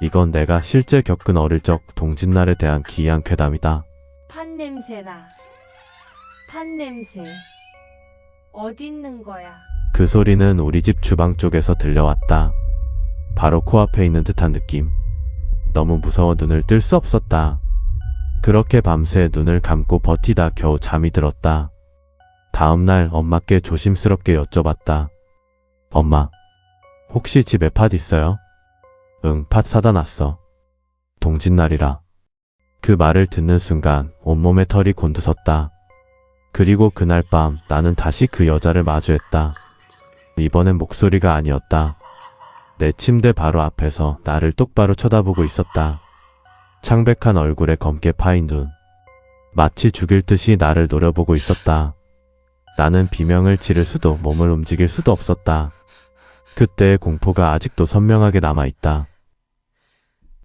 이건 내가 실제 겪은 어릴 적 동짓날에 대한 기이한 괴담이다. 판 냄새나. 판 냄새. 어디 있는 거야? 그 소리는 우리 집 주방 쪽에서 들려왔다. 바로 코앞에 있는 듯한 느낌. 너무 무서워 눈을 뜰 수 없었다. 그렇게 밤새 눈을 감고 버티다 겨우 잠이 들었다. 다음날 엄마께 조심스럽게 여쭤봤다. 엄마, 혹시 집에 팥 있어요? 응, 팥 사다 놨어. 동짓날이라. 그 말을 듣는 순간 온몸에 털이 곤두섰다. 그리고 그날 밤 나는 다시 그 여자를 마주했다. 이번엔 목소리가 아니었다. 내 침대 바로 앞에서 나를 똑바로 쳐다보고 있었다. 창백한 얼굴에 검게 파인 눈. 마치 죽일 듯이 나를 노려보고 있었다. 나는 비명을 지를 수도 몸을 움직일 수도 없었다. 그때의 공포가 아직도 선명하게 남아있다.